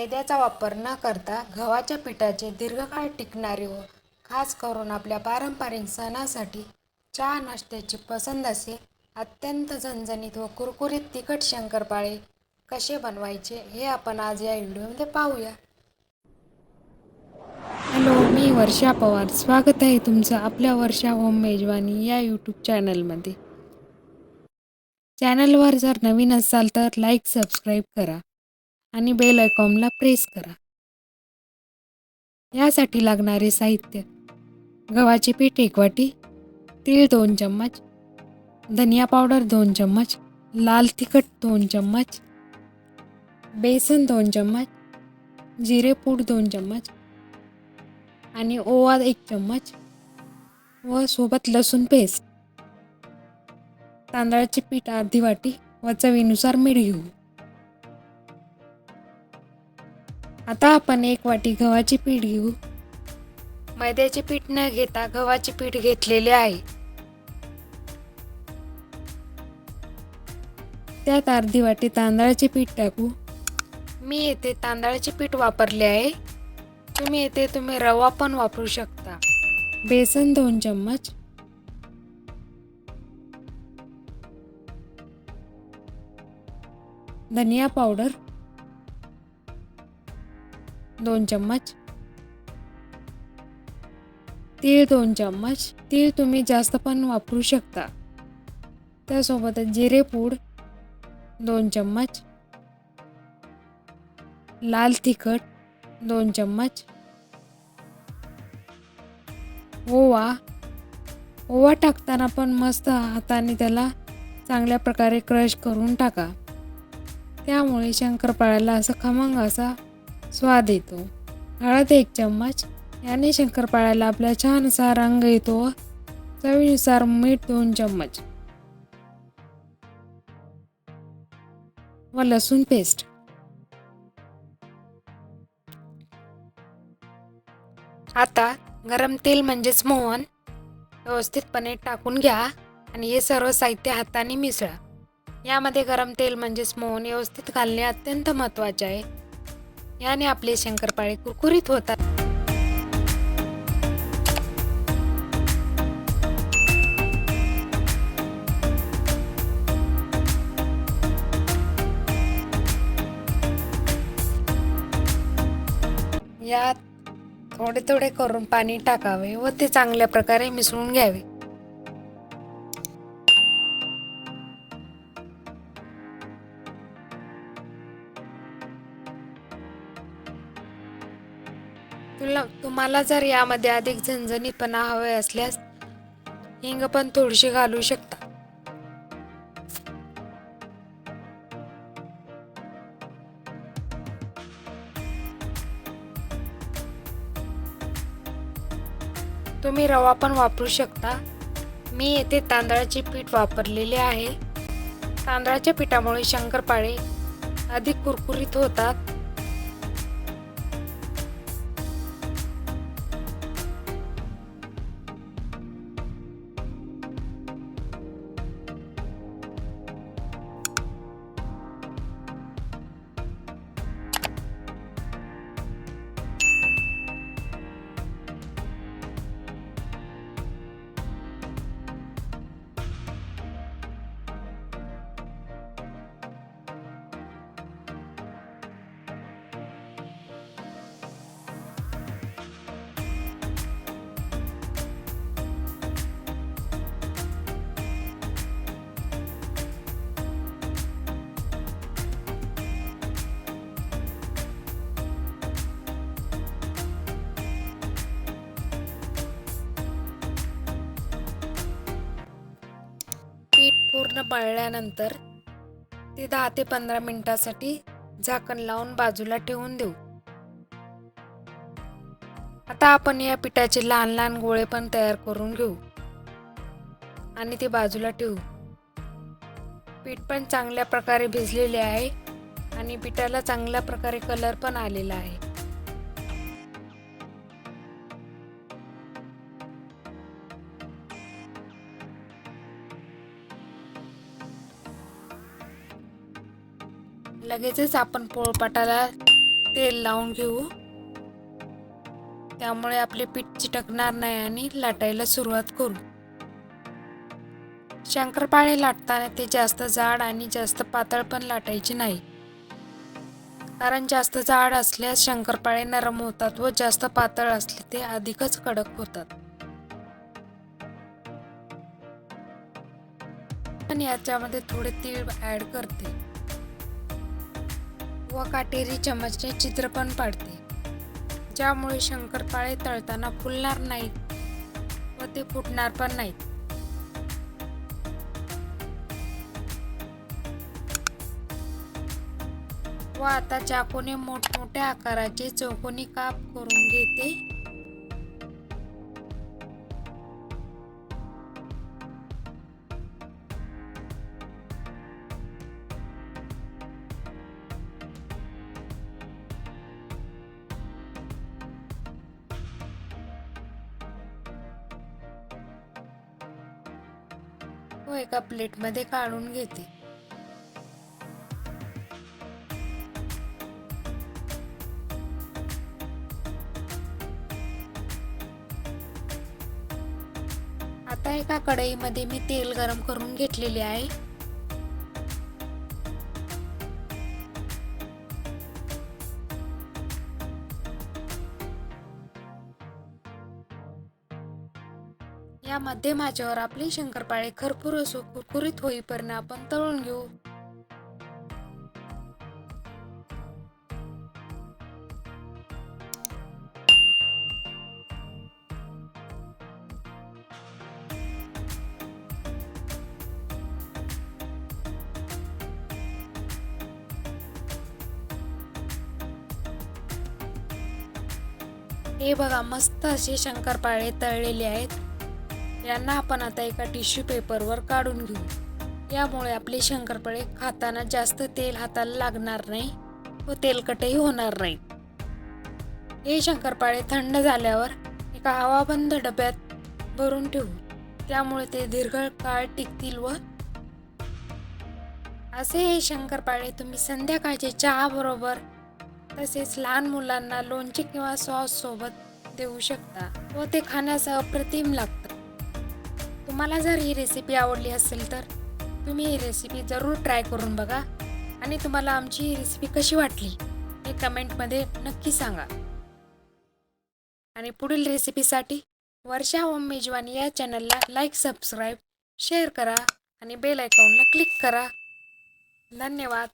मैद्याचा वापर न करता गव्हाच्या पिठाचे दीर्घकाळ टिकणारे व खास करून आपल्या पारंपरिक सणासाठी चहा नाश्त्याची पसंद असे अत्यंत झणझणीत व कुरकुरीत तिखट शंकरपाळे कसे बनवायचे हे आपण आज या व्हिडिओमध्ये पाहूया. हॅलो मी वर्षा पवार. स्वागत आहे तुमचं आपल्या वर्षा होम मेजवानी या यूट्यूब चॅनलमध्ये. चॅनलवर जर नवीन असाल तर लाईक सबस्क्राईब करा. आणि बेल आयकॉनला प्रेस करा. यासाठी लागणारे साहित्य गव्हाचे पीठ एक वाटी तीळ दोन चम्मच धनिया पावडर दोन चम्मच लाल तिखट दोन चम्मच बेसन दोन चम्मच जिरे पूड दोन चम्मच आणि ओवा एक चम्मच व सोबत लसूण पेस्ट. तांदळाचे पीठ अर्धी वाटी व चवीनुसार मीठ घेऊ. आता आपण एक वाटी गव्हाचे पीठ घेऊ. मैद्याचे पीठ न घेता गव्हाचे पीठ घेतलेले आहे. त्यात अर्धी वाटी तांदळाचे पीठ टाकू. मी येथे तांदळाचे पीठ वापरले आहे. तुम्ही येथे तुम्ही रवा पण वापरू शकता. बेसन दोन चम्मच. धनिया पावडर. दोन चम्मच. तीळ दोन चम्मच. तीळ तुम्ही जास्त पण वापरू शकता. त्यासोबतच जिरे पूड दोन चम्मच. लाल तिखट दोन चम्मच. ओवा. ओवा टाकताना पण मस्त हाताने त्याला चांगल्या प्रकारे क्रश करून टाका. त्यामुळे शंकरपाळ्याला असं खमंग असा स्वाद येतो. हळद एक चम्मच याने शंकरपाळ्याला आपल्या चहानुसार रंग येतो. चवीनुसार मीठ दोन चम्मच. व लसूण पेस्ट. आता गरम तेल म्हणजेच मोहन व्यवस्थितपणे टाकून घ्या आणि हे सर्व साहित्य हाताने मिसळा. यामध्ये गरम तेल म्हणजेच मोहन व्यवस्थित घालणे अत्यंत महत्त्वाचे आहे. याने आपले शंकरपाळे कुरकुरीत होतात. यात थोडे थोडे करून पाणी टाकावे व ते चांगल्या प्रकारे मिसळून घ्यावे. तुला तुम्हाला जर यामध्ये अधिक झणझणीतपणा हवे असल्यास हिंग पण थोडीशी घालू शकता. तुम्ही रवा पण वापरू शकता. मी येथे तांदळाचे पीठ वापरलेले आहे. तांदळाच्या पिठामुळे शंकरपाळे अधिक कुरकुरीत होतात. पीठ पूर्ण मळल्यानंतर ते दहा ते पंधरा मिनिटासाठी झाकण लावून बाजूला ठेवून देऊ. आता आपण या पिठाचे लहान लहान गोळे पण तयार करून घेऊ. आणि ते बाजूला ठेवू. पीठ पण चांगल्या प्रकारे भिजलेले आहे आणि पिठाला चांगल्या प्रकारे कलर पण आलेला आहे. लगेचच आपण पोळपाटाला तेल लावून घेऊ. त्यामुळे आपले पीठ चिटकणार नाही आणि लाटायला सुरुवात करू. शंकरपाळे लाटताना ते जास्त जाड आणि जास्त पातळ पण लाटायचे नाही. कारण जास्त जाड असल्यास शंकरपाळे नरम होतात व जास्त पातळ असले ते अधिकच कडक होतात. पण याच्यामध्ये थोडे तीळ ॲड करते. व काटेरी चमचने चित्र पण पाडते. ज्यामुळे शंकरपाळे तळताना फुलणार नाहीत व ते फुटणार पण नाहीत. व आता चाकूने मोठमोठ्या आकाराचे चौकोनी काप करून घेते व एका प्लेटमध्ये काढून घेते. आता एका कढईमध्ये मी तेल गरम करून घेतलेले आहे. या माझ्यावर आपली आपले शंकरपाळे खरपूर असो कुरकुरीत होईपर्यंत आपण तळून घेऊ. हे बघा मस्त असे शंकरपाळे तळलेले आहेत. यांना आपण आता एका टिश्यू पेपरवर काढून घेऊ. यामुळे आपले शंकरपाळे खाताना जास्त तेल हाताला लागणार नाही व तेलकटही होणार नाही. हे शंकरपाळे थंड झाल्यावर एका हवाबंद डब्यात भरून ठेवू. त्यामुळे ते दीर्घ काळ टिकतील व असे हे शंकरपाळे तुम्ही संध्याकाळचे चहाबरोबर तसेच लहान मुलांना लोणचे किंवा सॉस सोबत देऊ शकता व ते खाण्यास अप्रतिम लागतं तुम्हाला जर ही रेसिपी आवडली असेल तर तुम्ही ही रेसिपी जरूर ट्राय करून बघा. आणि तुम्हाला आमची ही रेसिपी कशी वाटली हे कमेंटमध्ये नक्की सांगा. आणि पुढील रेसिपीसाठी वर्षा होम मेजवानी या चॅनलला लाईक सबस्क्राईब शेअर करा आणि बेल आयकॉनला क्लिक करा. धन्यवाद.